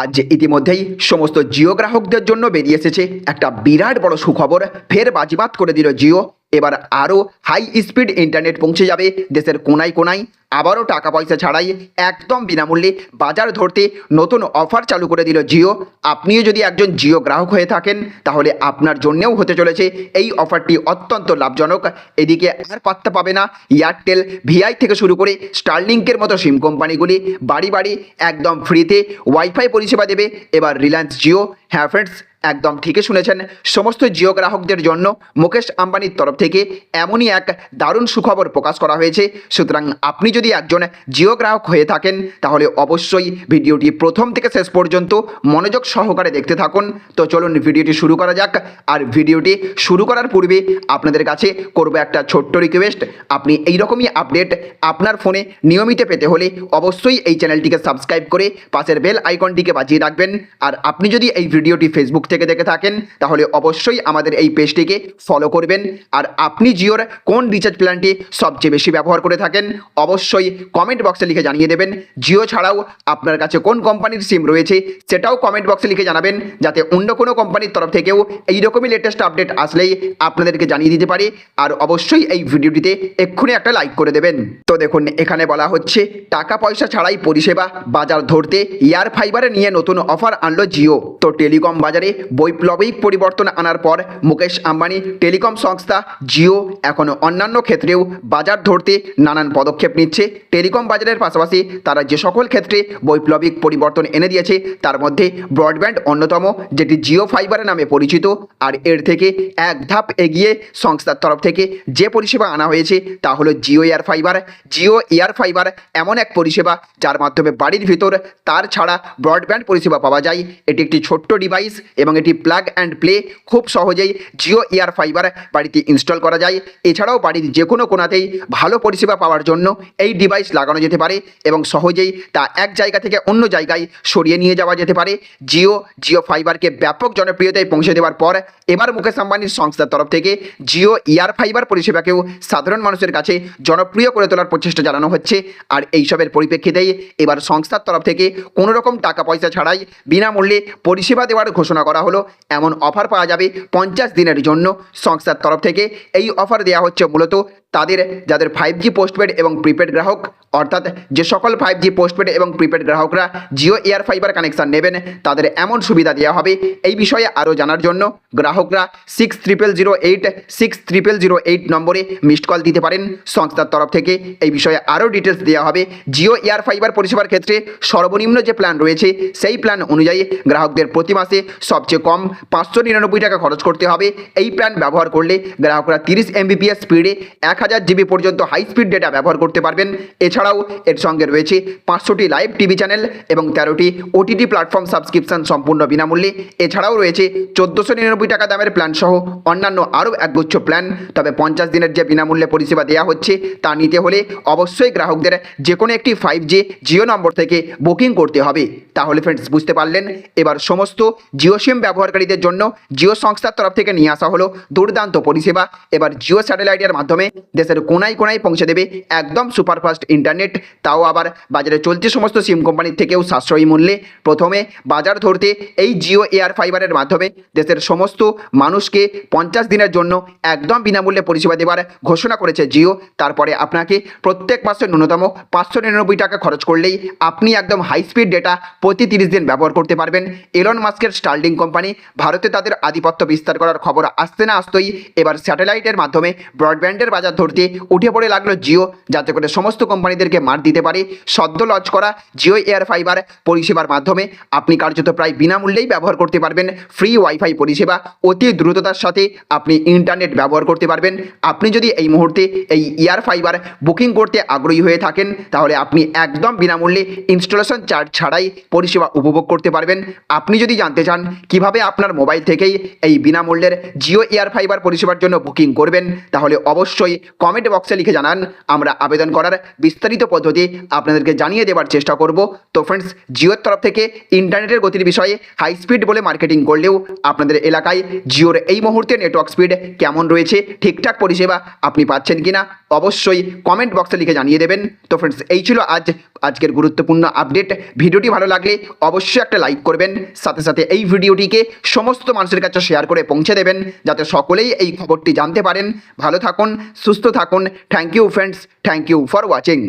আজ ইতিমধ্যেই সমস্ত জিও গ্রাহকদের জন্য বেরিয়ে এসেছে একটা বিরাট বড় সুখবর, ফের বাজিবাত করে দিল জিও। এবার আরও হাই স্পিড ইন্টারনেট পৌঁছে যাবে দেশের কোনায় কোনায়। আবারও টাকা পয়সা ছাড়াই একদম বিনামূল্যে বাজার ধরতে নতুন অফার চালু করে দিল জিও। আপনিও যদি একজন জিও গ্রাহক হয়ে থাকেন, তাহলে আপনার জন্যেও হতে চলেছে এই অফারটি অত্যন্ত লাভজনক। এদিকে আর পাত্তা পাবে না এয়ারটেল ভিআই থেকে শুরু করে স্টারলিংকের মতো সিম কোম্পানিগুলি। বাড়ি বাড়ি একদম ফ্রিতে ওয়াইফাই পরিষেবা দেবে। এবার রিলায়েন্স জিও। হ্যাঁ ফ্রেন্ডস একদম ঠিকই শুনেছেন। সমস্ত জিও গ্রাহকদের জন্য মুকেশ আম্বানির তরফ থেকে এমনই এক দারুণ সুখবর প্রকাশ করা হয়েছে। সুতরাং আপনি যদি একজন জিও গ্রাহক হয়ে থাকেন, তাহলে অবশ্যই ভিডিওটি প্রথম থেকে শেষ পর্যন্ত মনোযোগ সহকারে দেখতে থাকুন। তো চলুন ভিডিওটি শুরু করা যাক। আর ভিডিওটি শুরু করার পূর্বে আপনাদের কাছে করব একটা ছোট্ট রিকোয়েস্ট আপনি এইরকমই আপডেট আপনার ফোনে নিয়মিত পেতে হলে অবশ্যই এই চ্যানেলটিকে সাবস্ক্রাইব করে পাশের বেল আইকনটিকে বাজিয়ে রাখবেন। আর আপনি যদি এই ভিডিওটি ফেসবুক থেকে দেখে থাকেন, তাহলে অবশ্যই আমাদের এই পেজটিকে ফলো করবেন। আর আপনি জিওর কোন রিচার্জ প্ল্যানটি সবচেয়ে বেশি ব্যবহার করে থাকেন, অবশ্যই কমেন্ট বক্সে লিখে জানিয়ে দেবেন। জিও ছাড়াও আপনার কাছে কোন কোম্পানির সিম রয়েছে, সেটাও কমেন্ট বক্সে লিখে জানাবেন, যাতে অন্য কোনো কোম্পানির তরফ থেকেও এইরকমই লেটেস্ট আপডেট আসলেই আপনাদেরকে জানিয়ে দিতে পারে। আর অবশ্যই এই ভিডিওটিতে এক্ষুনি একটা লাইক করে দেবেন। তো দেখুন, এখানে বলা হচ্ছে টাকা পয়সা ছাড়াই পরিষেবা বাজার ধরতে এয়ার ফাইবারে নিয়ে নতুন অফার আনলো জিও। তো টেলিকম বাজারে বৈপ্লবিক পরিবর্তন আনার পর মুকেশ আম্বানি টেলিকম সংস্থা জিও এখন অন্যান্য ক্ষেত্রেও বাজার ধরতে নানান পদক্ষেপ নিচ্ছে। টেলিকম বাজারের পাশাপাশি তারা যে সকল ক্ষেত্রে বৈপ্লবিক পরিবর্তন এনে দিয়েছে, তার মধ্যে ব্রডব্যান্ড অন্যতম, যেটি জিও ফাইবারের নামে পরিচিত। আর এর থেকে এক ধাপ এগিয়ে সংস্থার তরফ থেকে যে পরিষেবা আনা হয়েছে, তা হলো Jio Air Fiber. Jio Air Fiber এমন এক পরিষেবা, যার মাধ্যমে বাড়ির ভিতর তার ছাড়া ব্রডব্যান্ড পরিষেবা পাওয়া যায়। এটি একটি ছোট্ট ডিভাইস এবং এটি প্লাগ অ্যান্ড প্লে খুব সহজেই জিও এয়ার ফাইবার বাড়িতে ইনস্টল করা যায়। এছাড়াও বাড়ির যে কোনো কোনাতেই ভালো পরিষেবা পাওয়ার জন্য এই ডিভাইস লাগানো যেতে পারে এবং সহজেই তা এক জায়গা থেকে অন্য জায়গায় সরিয়ে নিয়ে যাওয়া যেতে পারে। জিও জিও ফাইবারকে ব্যাপক জনপ্রিয়তায় পৌঁছে দেওয়ার পর এবার মুকেশ আম্বানির সংস্থার তরফ থেকে জিও এয়ার ফাইবার পরিষেবাকেও সাধারণ মানুষের কাছে জনপ্রিয় করে তোলার প্রচেষ্টা চালানো হচ্ছে। আর এইসবের পরিপ্রেক্ষিতেই এবার সংস্থার তরফ থেকে কোনো রকম টাকা পয়সা ছাড়াই বিনামূল্যে পরিষেবা দেওয়ার ঘোষণা হলো, এমন অফার পাওয়া যাবে পঞ্চাশ দিনের জন্য সংস্থার তরফ থেকে। এই অফার দেওয়া হচ্ছে মূলত তাদের যাদের ফাইভ জি পোস্টপেড এবং প্রিপেড গ্রাহক, অর্থাৎ যে সকল ফাইভ জি পোস্টপেড এবং প্রিপেড গ্রাহকরা জিও এয়ার ফাইবার কানেকশান নেবেন, তাদের এমন সুবিধা দেওয়া হবে। এই বিষয়ে আরও জানার জন্য গ্রাহকরা six triple zero eight six triple zero eight নম্বরে মিসড কল দিতে পারেন। সংস্থার তরফ থেকে এই বিষয়ে আরও ডিটেলস দেওয়া হবে। জিও এয়ার ফাইবার পরিষেবার ক্ষেত্রে সর্বনিম্ন যে প্ল্যান রয়েছে, সেই প্ল্যান অনুযায়ী গ্রাহকদের প্রতি মাসে সবচেয়ে কম পাঁচশো নিরানব্বই টাকা খরচ করতে হবে। এই প্ল্যান ব্যবহার করলে গ্রাহকরা তিরিশ এমবিপিএস স্পিডে এক হাজার জিবি পর্যন্ত হাই স্পিড ডেটা ব্যবহার করতে পারবেন। এছাড়াও এর সঙ্গে রয়েছে পাঁচশোটি লাইভ টিভি চ্যানেল এবং তেরোটি ওটিটি প্ল্যাটফর্ম সাবস্ক্রিপশন সম্পূর্ণ বিনামূল্যে। এছাড়াও রয়েছে চোদ্দোশো নিরানব্বই টাকা দামের প্ল্যান সহ অন্যান্য আরও একগুচ্ছ প্ল্যান তবে পঞ্চাশ দিনের যে বিনামূল্যে পরিষেবা দেওয়া হচ্ছে, তা নিতে হলে অবশ্যই গ্রাহকদের যে কোনো একটি ফাইভ জি জিও নম্বর থেকে বুকিং করতে হবে। তাহলে ফ্রেন্ডস বুঝতে পারলেন? এবার সমস্ত জিও সিম ব্যবহারকারীদের জন্য জিও সংস্থার তরফ থেকে নিয়ে আসা হলো দুর্দান্ত পরিষেবা। এবার জিও স্যাটেলাইটের মাধ্যমে দেশের কোনায় কোনায় পৌঁছে দেবে একদম সুপারফাস্ট ইন্টারনেট। তাও আবার বাজারে চলছে সমস্ত সিম কোম্পানির থেকেও সাশ্রয়ী মূল্যে। প্রথমে বাজার ধরতে এই জিও এয়ার ফাইবারের মাধ্যমে দেশের সমস্ত মানুষকে পঞ্চাশ দিনের জন্য একদম বিনামূল্যে পরিষেবা দেওয়ার ঘোষণা করেছে জিও। তারপরে আপনাকে প্রত্যেক মাসে ন্যূনতম পাঁচশো নিরানব্বই টাকা খরচ করলেই আপনি একদম হাই স্পিড ডেটা প্রতি তিরিশ দিন ব্যবহার করতে পারবেন। এলন মাস্কের স্টার্লিং কোম্পানি ভারতে তাদের আধিপত্য বিস্তার করার খবর আসতে না আসতেই এবার স্যাটেলাইটের মাধ্যমে ব্রডব্যান্ডের বাজার ধরতে উঠে পড়ে লাগল জিও, যাতে করে সমস্ত কোম্পানিদেরকে মার দিতে পারে। সদ্য লঞ্চ করা জিও এয়ার ফাইবার পরিষেবার মাধ্যমে আপনি কার্যত প্রায় বিনামূল্যেই ব্যবহার করতে পারবেন। ফ্রি ওয়াইফাই পরিষেবা অতি দ্রুততার সাথে আপনি ইন্টারনেট ব্যবহার করতে পারবেন। আপনি যদি এই মুহূর্তে এই এয়ার ফাইবার বুকিং করতে আগ্রহী হয়ে থাকেন, তাহলে আপনি একদম বিনামূল্যে ইনস্টলেশন চার্জ ছাড়াই পরিষেবা উপভোগ করতে পারবেন। আপনি যদি জানতে চান কীভাবে আপনার মোবাইল থেকেই এই বিনামূল্যের জিও এয়ার ফাইবার পরিষেবার জন্য বুকিং করবেন, তাহলে অবশ্যই কমেন্ট বক্সে লিখে জানান, আমরা আবেদন করার বিস্তারিত পদ্ধতি আপনাদেরকে জানিয়ে দেওয়ার চেষ্টা করব। তো ফ্রেন্ডস জিওর তরফ থেকে ইন্টারনেটের গতির বিষয়ে হাই স্পিড বলে মার্কেটিং করলেও আপনাদের এলাকায় জিওর এই মুহূর্তে নেটওয়ার্ক স্পিড কেমন রয়েছে, ঠিকঠাক পরিষেবা আপনি পাচ্ছেন কিনা, অবশ্যই কমেন্ট বক্সে লিখে জানিয়ে দেবেন। তো ফ্রেন্ডস এই ছিল আজ, আজকের গুরুত্বপূর্ণ আপডেট ভিডিওটি ভালো লাগলে অবশ্যই একটা লাইক করবেন, সাথে সাথে এই ভিডিওটিকে সমস্ত মানুষের কাছে শেয়ার করে পৌঁছে দেবেন, যাতে সকলেই এই খবরটি জানতে পারেন। ভালো থাকুন সুস্থ থাকুন। Thank you friends thank you for watching